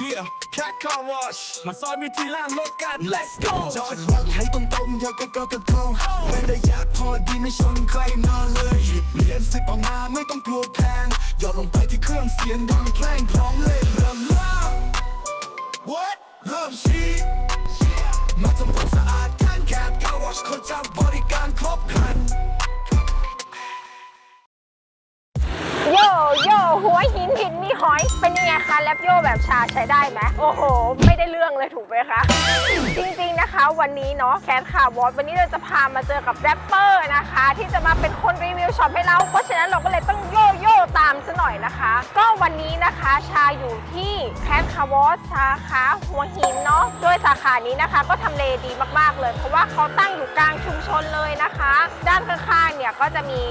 Yeah, cat car wash มาซอยมีที่ล่างรถกัน Let's go จอดรถให้ตรงตรงๆอย่าก็ก็กระโกงไม่ได้อยากพอดีไม่ชนใครนอนเลยหยิบเหรียญสิบออกมาไม่ต้องกลัวแพงหยอดลงไปที่เครื่องเสียงดังเพลงพร้อมเล่นเริ่มล่า What เริ่มชีมาทำความสะอาดแทนแคทคาวอชคนจับบริการครบครัน หัวหินหินมีหอย เป็นยังไงคะแรปโยแบบชาใช้ได้ไหมโอ้โห ไม่ได้เรื่องเลยถูกไหมคะ จริงๆนะคะ วันนี้เนาะแคทคาร์วอสวันนี้เราจะพามาเจอกับแรปเปอร์นะคะ ที่จะมาเป็นคนรีวิวช็อปให้เรา เพราะฉะนั้นเราก็เลยต้องโยโย่ตามซะหน่อยนะคะ ก็วันนี้นะคะชาอยู่ที่ คาร์วอตสาขาหัวหินเนาะโดยสาขานี้นะคะก็ทำเลดีมากๆเลย เพราะว่าเขาตั้งอยู่กลางชุมชนเลยนะคะ ด้านข้างๆเนี่ยก็จะมี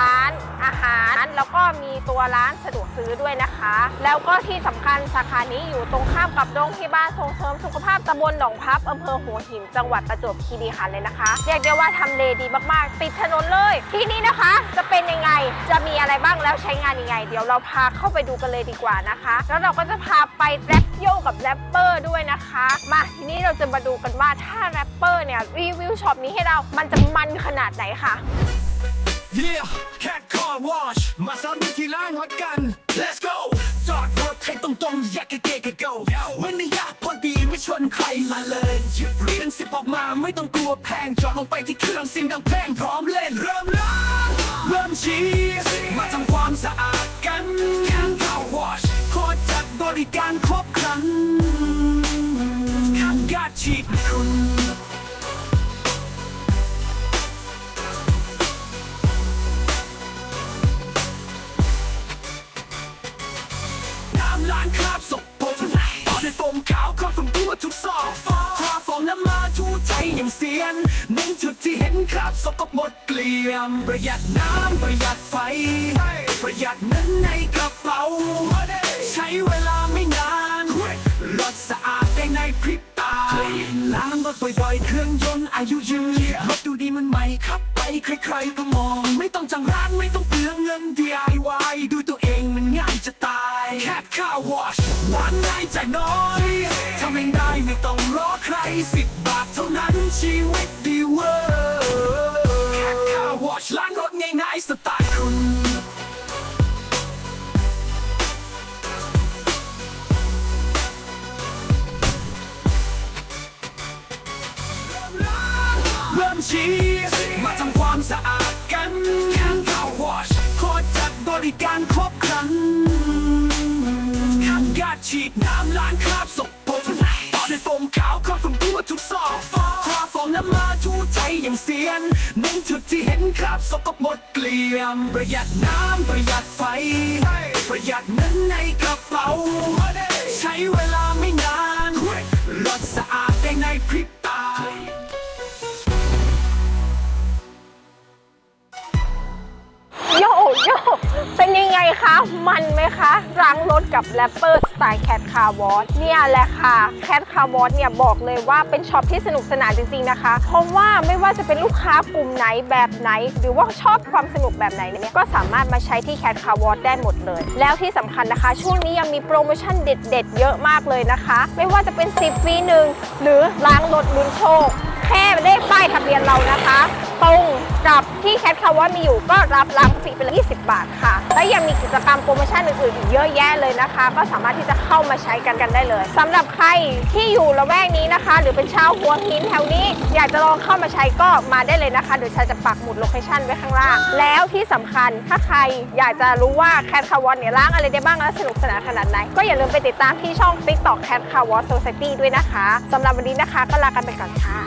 ร้านอาหาร แล้วก็มีตัวร้านสะดวกซื้อด้วยนะคะ แล้วก็ที่สำคัญสาขานี้อยู่ตรงข้ามกับโรงพยาบาลส่งเสริมสุขภาพตำบลหนองพับอำเภอหัวหินจังหวัดประจวบคีรีขันธ์เลยนะคะเรียกได้ว่าทำเลดีมากๆ ติดถนนเลย ที่นี่นะคะจะเป็นยังไงจะมีอะไรบ้างแล้วใช้งานยังไง เดี๋ยวเราพาเข้าไปดูกันเลยดีกว่านะคะ แล้วเราก็จะพาไปแรปโยกับแรปเปอร์ด้วยนะคะ มาทีนี้เราจะมาดูกันว่าถ้าแรปเปอร์เนี่ยรีวิวช็อปนี้ให้เรา มันจะมันขนาดไหนค่ะ Yeah, cat car wash มาซอยมีที่ล่างรถกัน Let's go จอดรถให้ตรงๆแยกกเกะกะ go วันนี้อยากพอดีไม่ชนใครมาเลยหยิบเรียญสิบออกมาไม่ต้องกลัวแพง จอดลงไปที่เครื่องเสียงดังเพงพร้อมเล่นเริ่มล้างเริ่มชีสมาทำความสะอาดกัน Cat car wash โคตรจัดบริการครบค รันขันกาฉีดคุณน้ำล้างคราบสกปรกต่อด้วยโฟมขาวครอบคลุมทั่วทุกซอกฟองทาฟองน้ำมาทูใจอย่างเซียนเน้นจุดที่เห็นคราบสกปรกหมดเกลี่ยม ประหยัดน้ำประหยัดไฟ ประหยัดเงินในกระเป๋า ใช้เวลา รถสะอาดได้ในพริบตาล้างรถบ่อยๆ เครื่องยนต์อายุยืนรถดูดีมันใหม่ขับไปใครๆก็มอง ไม่ต้องจังร้านไม่ต้องเปลืองเงิน DIY ดูตัวเองมันง่ายจะตาย แค่ข้าววอชวางง่ายใจายน้อยทำเองได้ไม่ต้องรอใครสิบบาทเท่านั้นชีวิต ชีสมาทำความสะอาดกันแค่ข้าววอชโคตรจัดบริการครบครันขันกาฉีดน้ำล้างคราบสกปรกต่อด้วยโฟมขาวครอบคลุมทั่วทุกซอกทาฟองน้ำมาทูใจอย่างเซียนเน้นจุดที่เห็นคราบสกปรกหมดเกลี่ยมประหยัดน้ำประหยัดไฟ ประหยัดเงินในกระเป๋า ใช้เวลา คะล้างรถกับแรปเปอร์สไตล์แคทคาร์วอสเนี่ยแหละค่ะแคทคาร์วอสเนี่ยบอกเลยว่าเป็นช็อปที่สนุกสนานจริงๆนะคะ เพราะว่าไม่ว่าจะเป็นลูกค้ากลุ่มไหนแบบไหน หรือว่าชอบความสนุกแบบไหนเนี่ยก็สามารถมาใช้ที่แคทคาร์วอสได้หมดเลย แล้วที่สำคัญนะคะ ช่วงนี้ยังมีโปรโมชั่นเด็ด ๆ เยอะมากเลยนะคะ ไม่ว่าจะเป็น 10ฟรีหนึ่งหรือล้างรถลุ้นโชคแค่เลขป้ายทะเบียนเรานะคะ ตรงกับที่แคทคาวามีอยู่ก็รับล้างฟรีไปเลย20 บาทค่ะ และยังมีกิจกรรมโปรโมชั่นอื่นๆอีกเยอะแยะเลยนะคะ ก็สามารถที่จะเข้ามาใช้กันกันได้เลยสำหรับใครที่อยู่ละแวกนี้นะคะ หรือเป็นชาวหัวหินแถวนี้ อยากจะลองเข้ามาใช้ก็มาได้เลยนะคะเดี๋ยวชายจะปักหมุดโลเคชั่นไว้ข้างล่าง แล้วที่สำคัญถ้าใครอยากจะรู้ว่าแคทคาวอนเนี่ยล้างอะไรได้บ้างและสนุกสนานขนาดไหน ก็อย่าลืมไปติดตามที่ช่อง TikTok Cat c a w a Society ด้วยนะคะสำหรับวันนี้นะคะก็ลากันไปก่อนค่ะ